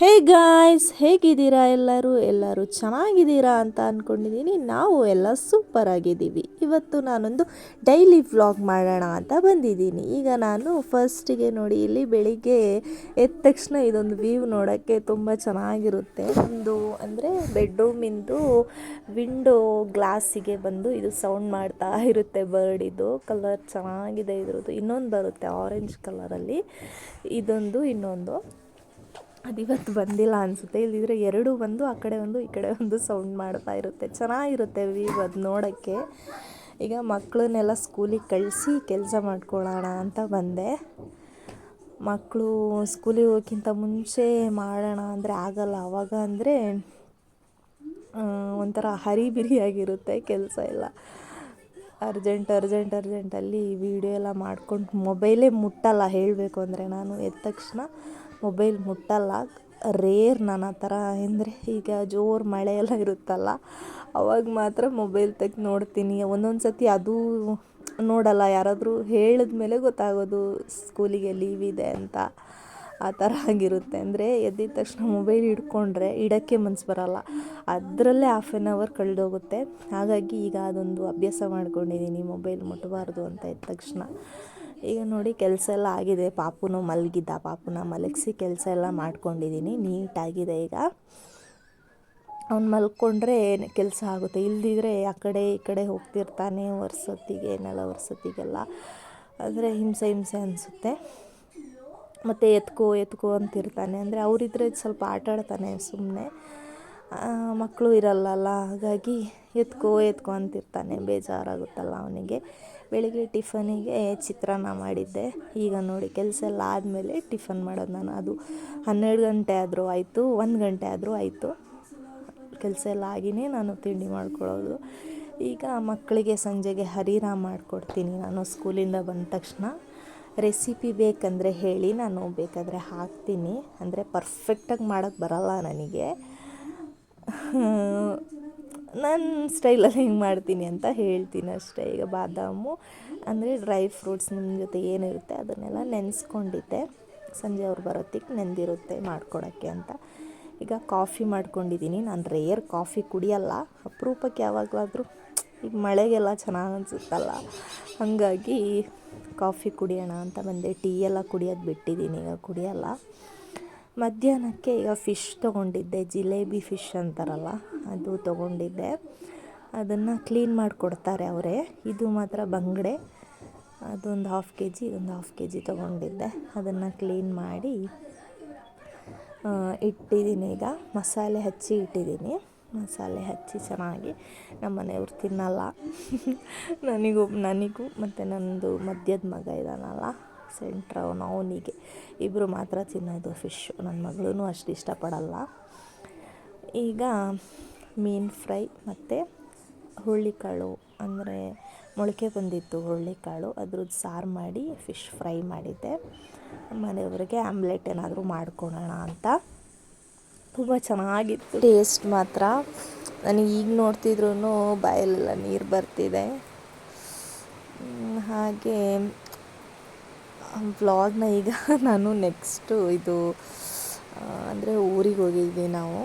Hey guys, ಹೇಗಿದ್ದೀರಾ ಎಲ್ಲರೂ? ಎಲ್ಲರೂ ಚೆನ್ನಾಗಿದ್ದೀರಾ ಅಂತ ಅಂದ್ಕೊಂಡಿದ್ದೀನಿ ನಾವು ಎಲ್ಲ ಸೂಪರ್ ಆಗಿದ್ದೀವಿ. ಇವತ್ತು ನಾನೊಂದು ಡೈಲಿ ವ್ಲಾಗ್ ಮಾಡೋಣ ಅಂತ ಬಂದಿದ್ದೀನಿ. ಈಗ ನಾನು ಫಸ್ಟಿಗೆ ನೋಡಿ ಇಲ್ಲಿ ಬೆಳಿಗ್ಗೆ ಎದ್ದ ತಕ್ಷಣ ಇದೊಂದು ವ್ಯೂ ನೋಡೋಕ್ಕೆ ತುಂಬ ಚೆನ್ನಾಗಿರುತ್ತೆ. ಒಂದು ಅಂದರೆ ಬೆಡ್ರೂಮಿಂದು ವಿಂಡೋ ಗ್ಲಾಸಿಗೆ ಬಂದು ಇದು ಸೌಂಡ್ ಮಾಡ್ತಾ ಇರುತ್ತೆ ಬರ್ಡಿದು ಕಲರ್ ಚೆನ್ನಾಗಿದೆ ಇದ್ರದ್ದು. ಇನ್ನೊಂದು ಬರುತ್ತೆ ಆರೆಂಜ್ ಕಲರಲ್ಲಿ. ಇದೊಂದು, ಇನ್ನೊಂದು. ಅದು ಇವತ್ತು ಬಂದಿಲ್ಲ ಅನಿಸುತ್ತೆ. ಇಲ್ಲಿದ್ರೆ ಎರಡು ಬಂದು ಆ ಕಡೆ ಒಂದು, ಈ ಕಡೆ ಒಂದು ಸೌಂಡ್ ಮಾಡ್ತಾ ಇರುತ್ತೆ. ಚೆನ್ನಾಗಿರುತ್ತೆ ವೀವ್ ಅದು ನೋಡೋಕ್ಕೆ. ಈಗ ಮಕ್ಕಳನ್ನೆಲ್ಲ ಸ್ಕೂಲಿಗೆ ಕಳಿಸಿ ಕೆಲಸ ಮಾಡ್ಕೊಳ್ಳೋಣ ಅಂತ ಬಂದೆ. ಮಕ್ಕಳು ಸ್ಕೂಲಿಗೆ ಹೋಗೋಕ್ಕಿಂತ ಮುಂಚೆ ಮಾಡೋಣ ಅಂದರೆ ಆಗಲ್ಲ. ಆವಾಗ ಅಂದರೆ ಒಂಥರ ಹರಿಬಿರಿಯಾಗಿರುತ್ತೆ ಕೆಲಸ ಎಲ್ಲ. ಅರ್ಜೆಂಟ್ ಅರ್ಜೆಂಟ್ ಅರ್ಜೆಂಟಲ್ಲಿ ವೀಡಿಯೋ ಎಲ್ಲ ಮಾಡ್ಕೊಂಡು ಮೊಬೈಲೇ ಮುಟ್ಟಲ್ಲ. ಹೇಳಬೇಕು ಅಂದರೆ ನಾನು ಎದ್ದ ತಕ್ಷಣ ಮೊಬೈಲ್ ಮುಟ್ಟಲ್ಲ. ರೇರ್ ನಾನು ಆ ಥರ ಅಂದರೆ ಈಗ ಜೋರು ಮಳೆ ಎಲ್ಲ ಇರುತ್ತಲ್ಲ, ಅವಾಗ ಮಾತ್ರ ಮೊಬೈಲ್ ತೆಗ್ದು ನೋಡ್ತೀನಿ. ಒಂದೊಂದು ಸತಿ ಅದು ನೋಡಲ್ಲ. ಯಾರಾದರೂ ಹೇಳಿದ ಮೇಲೆ ಗೊತ್ತಾಗೋದು ಸ್ಕೂಲಿಗೆ ಲೀವ್ ಇದೆ ಅಂತ. ಆ ಥರ ಆಗಿರುತ್ತೆ. ಅಂದರೆ ಎದ್ದಿದ ತಕ್ಷಣ ಮೊಬೈಲ್ ಹಿಡ್ಕೊಂಡ್ರೆ ಇಡೋಕ್ಕೆ ಮನ್ಸು ಬರೋಲ್ಲ. ಅದರಲ್ಲೇ ಹಾಫ್ ಆ್ಯನ್ ಅವರ್ ಕಳೆದೋಗುತ್ತೆ. ಹಾಗಾಗಿ ಈಗ ಅದೊಂದು ಅಭ್ಯಾಸ ಮಾಡ್ಕೊಂಡಿದ್ದೀನಿ ಮೊಬೈಲ್ ಮುಟ್ಟಬಾರ್ದು ಅಂತ ಇದ್ದ ತಕ್ಷಣ. ಈಗ ನೋಡಿ ಕೆಲಸ ಎಲ್ಲ ಆಗಿದೆ. ಪಾಪುನು ಮಲಗಿದ್ದ, ಪಾಪುನ ಮಲಗಿಸಿ ಕೆಲಸ ಎಲ್ಲ ಮಾಡ್ಕೊಂಡಿದ್ದೀನಿ ನೀಟಾಗಿದೆ ಈಗ. ಅವ್ನು ಮಲ್ಕೊಂಡ್ರೆ ಕೆಲಸ ಆಗುತ್ತೆ. ಇಲ್ದಿದ್ರೆ ಆ ಕಡೆ ಈ ಕಡೆ ಹೋಗ್ತಿರ್ತಾನೆ ವರ್ಸೊತ್ತಿಗೆ ಏನೆಲ್ಲ ವರ್ಸೊತ್ತಿಗೆಲ್ಲ ಅಂದರೆ ಹಿಂಸೆ ಹಿಂಸೆ ಅನಿಸುತ್ತೆ. ಮತ್ತು ಎತ್ಕೋ ಎತ್ಕೋ ಅಂತಿರ್ತಾನೆ. ಅಂದರೆ ಅವರಿದ್ರೆ ಸ್ವಲ್ಪ ಆಟ ಆಡ್ತಾನೆ ಸುಮ್ಮನೆ ಮಕ್ಕಳು ಇರಲ್ಲಲ್ಲ, ಹಾಗಾಗಿ ಎತ್ಕೋ ಎತ್ಕೋ ಅಂತಿರ್ತಾನೆ. ಬೇಜಾರಾಗುತ್ತಲ್ಲ ಅವನಿಗೆ. ಬೆಳಿಗ್ಗೆ ಟಿಫನಿಗೆ ಚಿತ್ರಾನ್ನ ಮಾಡಿದ್ದೆ. ಈಗ ನೋಡಿ, ಕೆಲಸ ಎಲ್ಲ ಆದಮೇಲೆ ಟಿಫನ್ ಮಾಡೋದು ನಾನು. ಅದು ಹನ್ನೆರಡು ಗಂಟೆ ಆದರೂ ಆಯಿತು, ಒಂದು ಗಂಟೆ ಆದರೂ ಆಯಿತು. ಕೆಲಸ ಎಲ್ಲ ಆಗಿನೇ ನಾನು ತಿಂಡಿ ಮಾಡ್ಕೊಳ್ಳೋದು. ಈಗ ಮಕ್ಕಳಿಗೆ ಸಂಜೆಗೆ ಹರಿರ ಮಾಡಿಕೊಡ್ತೀನಿ ನಾನು ಸ್ಕೂಲಿಂದ ಬಂದ ತಕ್ಷಣ. ರೆಸಿಪಿ ಬೇಕಂದರೆ ಹೇಳಿ ನಾನು ಬೇಕಾದರೆ ಹಾಕ್ತೀನಿ. ಅಂದರೆ ಪರ್ಫೆಕ್ಟಾಗಿ ಮಾಡೋಕ್ಕೆ ಬರಲ್ಲ ನನಗೆ. ನನ್ನ ಸ್ಟೈಲಲ್ಲಿ ಹಿಂಗೆ ಮಾಡ್ತೀನಿ ಅಂತ ಹೇಳ್ತೀನಿ ಅಷ್ಟೇ. ಈಗ ಬಾದಾಮು, ಅಂದರೆ ಡ್ರೈ ಫ್ರೂಟ್ಸ್ ನಿಮ್ಮ ಜೊತೆ ಏನಿರುತ್ತೆ ಅದನ್ನೆಲ್ಲ ನೆನೆಸ್ಕೊಂಡಿದ್ದೆ. ಸಂಜೆ ಅವ್ರು ಬರೋತ್ತಿಗೆ ನೆಂದಿರುತ್ತೆ ಮಾಡ್ಕೊಡೋಕ್ಕೆ ಅಂತ. ಈಗ ಕಾಫಿ ಮಾಡ್ಕೊಂಡಿದ್ದೀನಿ. ನಾನು ರೇರ್ ಕಾಫಿ ಕುಡಿಯಲ್ಲ. ಅಪರೂಪಕ್ಕೆ ಯಾವಾಗಲಾದರೂ ಈಗ ಮಳೆಗೆಲ್ಲ ಚೆನ್ನಾಗಿ ಅನಿಸುತ್ತಲ್ಲ? ಹಾಗಾಗಿ ಕಾಫಿ ಕುಡಿಯೋಣ ಅಂತ ಬಂದೆ. ಟೀ ಎಲ್ಲ ಕುಡಿಯೋದು ಬಿಟ್ಟಿದ್ದೀನಿ ಈಗ ಕುಡಿಯಲ್ಲ. ಮಧ್ಯಾಹ್ನಕ್ಕೆ ಈಗ ಫಿಶ್ ತೊಗೊಂಡಿದ್ದೆ. ಜಿಲೇಬಿ ಫಿಶ್ ಅಂತಾರಲ್ಲ, ಅದು ತೊಗೊಂಡಿದ್ದೆ. ಅದನ್ನು ಕ್ಲೀನ್ ಮಾಡಿಕೊಡ್ತಾರೆ ಅವರೇ. ಇದು ಮಾತ್ರ ಬಂಗಡೆ. ಅದೊಂದು ಹಾಫ್ ಕೆ ಜಿ ಇದೊಂದು ಹಾಫ್ ಕೆ ಜಿ ತೊಗೊಂಡಿದ್ದೆ. ಅದನ್ನು ಕ್ಲೀನ್ ಮಾಡಿ ಇಟ್ಟಿದ್ದೀನಿ ಈಗ. ಮಸಾಲೆ ಹಚ್ಚಿ ಇಟ್ಟಿದ್ದೀನಿ. ಮಸಾಲೆ ಹಚ್ಚಿ ಚೆನ್ನಾಗಿ ನಮ್ಮ ಮನೆಯವ್ರು ತಿನ್ನಲ್ಲ. ನನಗೂ ನನಗೂ ಮತ್ತು ನನ್ನದು ಮಧ್ಯದ ಮಗ ಇದ್ದಾನಲ್ಲ ಸೆಂಟ್ರ್ ಅವನು ಅವನಿಗೆ. ಇಬ್ಬರು ಮಾತ್ರ ತಿನ್ನೋದು ಫಿಶ್ ನನ್ನ ಮಗಳೂ ಅಷ್ಟು ಇಷ್ಟಪಡಲ್ಲ. ಈಗ ಮೀನು ಫ್ರೈ ಮತ್ತು ಹುರುಳಿಕಾಳು, ಅಂದರೆ ಮೊಳಕೆ ಬಂದಿತ್ತು ಹುರುಳಿಕಾಳು, ಅದ್ರದ್ದು ಸಾರು ಮಾಡಿ ಫಿಶ್ ಫ್ರೈ ಮಾಡಿದ್ದೆ. ಮನೆಯವ್ರಿಗೆ ಆಮ್ಲೆಟ್ ಏನಾದರೂ ಮಾಡ್ಕೊಳೋಣ ಅಂತ. ತುಂಬ ಚೆನ್ನಾಗಿತ್ತು. ಟೇಸ್ಟ್ ಮಾತ್ರ. ನನಗೆ ಈಗ ನೋಡ್ತಿದ್ರೂ ಬಾಯಲ್ಲೆಲ್ಲ ನೀರು ಬರ್ತಿದೆ. ಹಾಗೆ ವ್ಲಾಗ್ನ ಈಗ ನಾನು ನೆಕ್ಸ್ಟು ಇದು ಅಂದರೆ ಊರಿಗೆ ಹೋಗಿದ್ವಿ ನಾವು.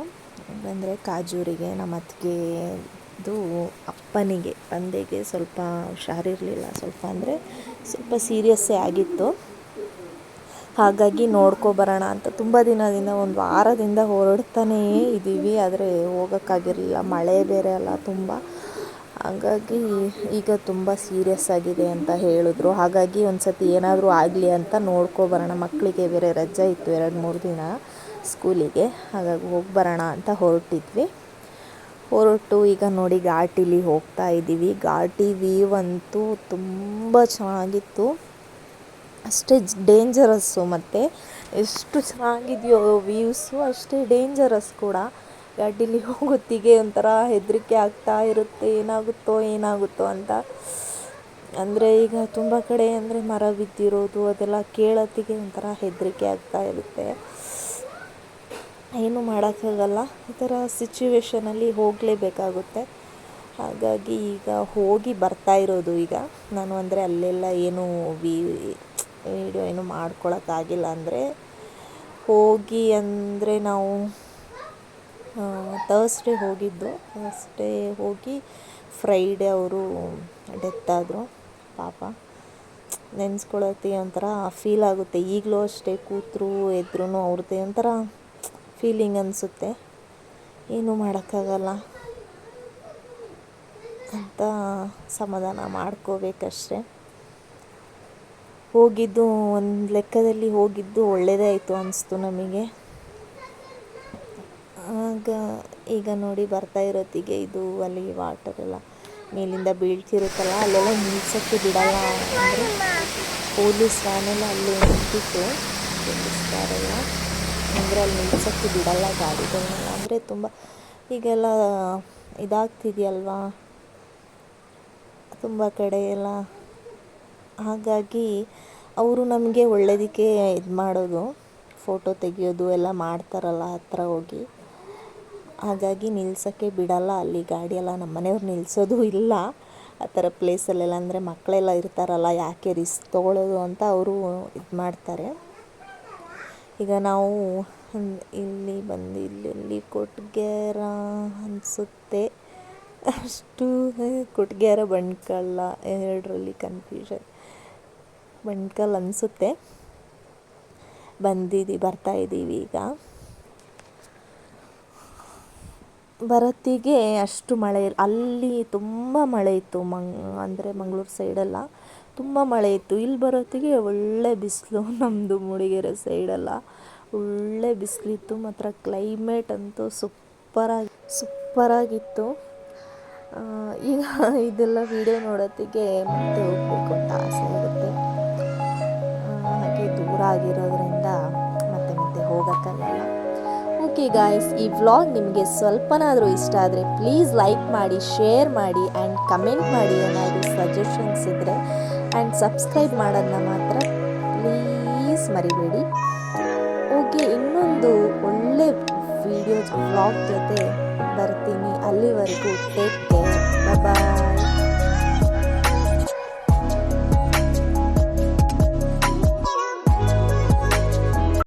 ಅಂದರೆ ಕಾಜೂರಿಗೆ, ನಮ್ಮ ಅತ್ತಿಗೆ ಇದು ಅಪ್ಪನಿಗೆ, ತಂದೆಗೆ ಸ್ವಲ್ಪ ಹುಷಾರಿರಲಿಲ್ಲ. ಸ್ವಲ್ಪ ಅಂದರೆ ಸ್ವಲ್ಪ ಸೀರಿಯಸ್ಸೇ ಆಗಿತ್ತು. ಹಾಗಾಗಿ ನೋಡ್ಕೊಬರೋಣ ಅಂತ. ತುಂಬ ದಿನದಿಂದ ಒಂದು ವಾರದಿಂದ ಹೊರಡ್ತಾನೇ ಇದ್ದೀವಿ ಆದರೆ ಹೋಗೋಕ್ಕಾಗಿರಲಿಲ್ಲ. ಮಳೆ ಬೇರೆ ಅಲ್ಲ ತುಂಬ. ಹಾಗಾಗಿ ಈಗ ತುಂಬ ಸೀರಿಯಸ್ ಆಗಿದೆ ಅಂತ ಹೇಳಿದ್ರು. ಹಾಗಾಗಿ ಒಂದು ಸತಿ ಏನಾದರೂ ಆಗಲಿ ಅಂತ ನೋಡ್ಕೊಬರೋಣ ಮಕ್ಕಳಿಗೆ ಬೇರೆ ರಜೆ ಇತ್ತು ಎರಡು ಮೂರು ದಿನ ಸ್ಕೂಲಿಗೆ. ಹಾಗಾಗಿ ಹೋಗಿ ಬರೋಣ ಅಂತ ಹೊರಟಿದ್ವಿ. ಹೊರಟು ಈಗ ನೋಡಿ ಘಾಟಿಲಿ ಹೋಗ್ತಾ ಇದ್ದೀವಿ ಘಾಟಿ ವ್ಯೂ ಅಂತೂ ತುಂಬ ಚೆನ್ನಾಗಿತ್ತು. ಅಷ್ಟೇ ಡೇಂಜರಸ್ಸು ಮತ್ತು ಎಷ್ಟು ಚೆನ್ನಾಗಿದೆಯೋ ವ್ಯೂಸು ಅಷ್ಟೇ ಡೇಂಜರಸ್ ಕೂಡ. ಗಾಡೀಲಿ ಹೋಗೋತ್ತಿಗೆ ಒಂಥರ ಹೆದರಿಕೆ ಆಗ್ತಾ ಇರುತ್ತೆ, ಏನಾಗುತ್ತೋ ಏನಾಗುತ್ತೋ ಅಂತ. ಅಂದರೆ ಈಗ ತುಂಬ ಕಡೆ ಅಂದರೆ ಮರ ಬಿದ್ದಿರೋದು, ಅದೆಲ್ಲ ಕೇಳೋತ್ತಿಗೆ ಒಂಥರ ಹೆದರಿಕೆ ಆಗ್ತಾ ಇರುತ್ತೆ. ಏನು ಮಾಡೋಕ್ಕಾಗಲ್ಲ, ಈ ಥರ ಸಿಚುವೇಶನಲ್ಲಿ ಹೋಗಲೇಬೇಕಾಗುತ್ತೆ. ಹಾಗಾಗಿ ಈಗ ಹೋಗಿ ಬರ್ತಾ ಇರೋದು ಈಗ. ನಾನು ಅಂದರೆ ಅಲ್ಲೆಲ್ಲ ಏನು ವಿ ವೀಡಿಯೋ ಏನು ಮಾಡ್ಕೊಳಕ್ಕಾಗಿಲ್ಲ ಅಂದರೆ ಹೋಗಿ ಅಂದರೆ ನಾವು ತರ್ಸ್ಡೇ ಹೋಗಿದ್ದು. ತರ್ಸ್ಡೇ ಹೋಗಿ ಫ್ರೈಡೇ ಅವರು ಡೆತ್ ಆದರು. ಪಾಪ ನೆನೆಸ್ಕೊಳ್ಳೋಕ್ಕೆ ಒಂಥರ ಫೀಲ್ ಆಗುತ್ತೆ. ಈಗಲೂ ಅಷ್ಟೇ ಕೂತರು ಎದ್ರೂ ಅವ್ರದ್ದೇ ಒಂಥರ ಫೀಲಿಂಗ್ ಅನಿಸುತ್ತೆ. ಏನೂ ಮಾಡೋಕ್ಕಾಗಲ್ಲ. ಅಂತ ಸಮಾಧಾನ ಮಾಡ್ಕೋಬೇಕಷ್ಟೆ. ಹೋಗಿದ್ದು, ಒಂದು ಲೆಕ್ಕದಲ್ಲಿ ಹೋಗಿದ್ದು ಒಳ್ಳೆಯದೇ ಆಯಿತು ಅನಿಸ್ತು ನಮಗೆ. ಆಗ ಈಗ ನೋಡಿ ಬರ್ತಾ ಇರೋತ್ತಿಗೆ ಇದು ಅಲ್ಲಿ ವಾಟರ್ ಎಲ್ಲ ಮೇಲಿಂದ ಬೀಳ್ತಿರುತ್ತಲ್ಲ, ಅಲ್ಲೆಲ್ಲ ನಿಲ್ಸೋಕ್ಕೆ ಬಿಡಲ್ಲ ಅಂದರೆ ಪೊಲೀಸ್ ವ್ಯಾನೆಲ್ಲ ಅಲ್ಲಿ ನಿಂತಿತ್ತು. ಪೊಲೀಸ್ ಕಾರೆಲ್ಲ ಅಂದರೆ ಅಲ್ಲಿ ನಿಲ್ಸೋಕ್ಕೆ ಬಿಡಲ್ಲ ಗಾಡಿಗಳನ್ನೆಲ್ಲ ಅಂದರೆ ತುಂಬ ಈಗೆಲ್ಲ ಇದಾಗ್ತಿದೆಯಲ್ವಾ? ತುಂಬ ಕಡೆ ಎಲ್ಲ ಹಾಗಾಗಿ ಅವರು ನಮಗೆ ಒಳ್ಳೆಯದಕ್ಕೆ ಇದು ಮಾಡೋದು ಫೋಟೋ ತೆಗೆಯೋದು ಎಲ್ಲ ಮಾಡ್ತಾರಲ್ಲ ಹತ್ರ ಹೋಗಿ. ಹಾಗಾಗಿ ನಿಲ್ಸೋಕ್ಕೆ ಬಿಡಲ್ಲ, ಅಲ್ಲಿ ಗಾಡಿ ಎಲ್ಲ ನಮ್ಮ ಮನೆಯವ್ರು ನಿಲ್ಲಿಸೋದು ಇಲ್ಲ. ಆ ಥರ ಪ್ಲೇಸಲ್ಲೆಲ್ಲ ಅಂದರೆ ಮಕ್ಕಳೆಲ್ಲ ಇರ್ತಾರಲ್ಲ, ಯಾಕೆ ರಿಸ್ಕ್ ತೊಗೊಳ್ಳೋದು ಅಂತ ಅವರು ಇದು ಮಾಡ್ತಾರೆ. ಈಗ ನಾವು ಇಲ್ಲಿ ಬಂದು ಇಲ್ಲಿ ಕೊಟ್ಗೆರ ಅನಿಸುತ್ತೆ. ಅಷ್ಟು ಕೊಟ್ಗೆರ ಬಂಟ್ಕಲ್ಲ ಎರಡರಲ್ಲಿ ಕನ್ಫ್ಯೂಷನ್ ಬಂಟ್ಕಲ್ ಅನಿಸುತ್ತೆ ಬಂದಿದ್ದೀವಿ ಬರ್ತಾ ಇದ್ದೀವಿ ಈಗ. ಬರತ್ತಿಗೆ ಅಷ್ಟು ಮಳೆ ಅಲ್ಲಿ ತುಂಬ ಮಳೆ ಇತ್ತು ಮಂಗ್, ಅಂದರೆ ಮಂಗಳೂರು ಸೈಡೆಲ್ಲ. ತುಂಬ ಮಳೆ ಇತ್ತು. ಇಲ್ಲಿ ಬರೋತ್ತಿಗೆ ಒಳ್ಳೆ ಬಿಸಿಲು ನಮ್ಮದು ಮೂಡಿಗೆರೆ ಸೈಡೆಲ್ಲ. ಒಳ್ಳೆ ಬಿಸಿಲಿತ್ತು, ಮಾತ್ರ ಕ್ಲೈಮೇಟ್ ಅಂತೂ ಸೂಪರಾಗಿ ಸೂಪರಾಗಿತ್ತು ಈಗ ಇದೆಲ್ಲ ವಿಡಿಯೋ ನೋಡೋತ್ತಿಗೆ ಮತ್ತೆ ಹೋಗ್ಬೇಕು ಅಂತ ಆಸೆ ಆಗುತ್ತೆ. ದೂರ ಆಗಿರೋದ್ರಿಂದ ಮತ್ತೆ ಮತ್ತೆ ಹೋಗೋಕ್ಕಾಗಲ್ಲ. ಓಕೆ ಗಾಯ್ಸ್ ಈ ವ್ಲಾಗ್ ನಿಮಗೆ ಸ್ವಲ್ಪನಾದರೂ ಇಷ್ಟ ಆದರೆ ಪ್ಲೀಸ್ ಲೈಕ್ ಮಾಡಿ ಶೇರ್ ಮಾಡಿ ಆ್ಯಂಡ್ ಕಮೆಂಟ್ ಮಾಡಿ ಏನಾದರೂ ಸಜೆಷನ್ಸ್ ಇದ್ದರೆ ಆ್ಯಂಡ್ ಸಬ್ಸ್ಕ್ರೈಬ್ ಮಾಡೋದನ್ನ ಮಾತ್ರ ಪ್ಲೀಸ್ ಮರಿಬೇಡಿ. ಓಕೆ ಇನ್ನೊಂದು ಒಳ್ಳೆ ವಿಡಿಯೋಸ್ ವ್ಲಾಗ್ ಜೊತೆ ಬರ್ತೀನಿ ಅಲ್ಲಿವರೆಗೂ. Take care bye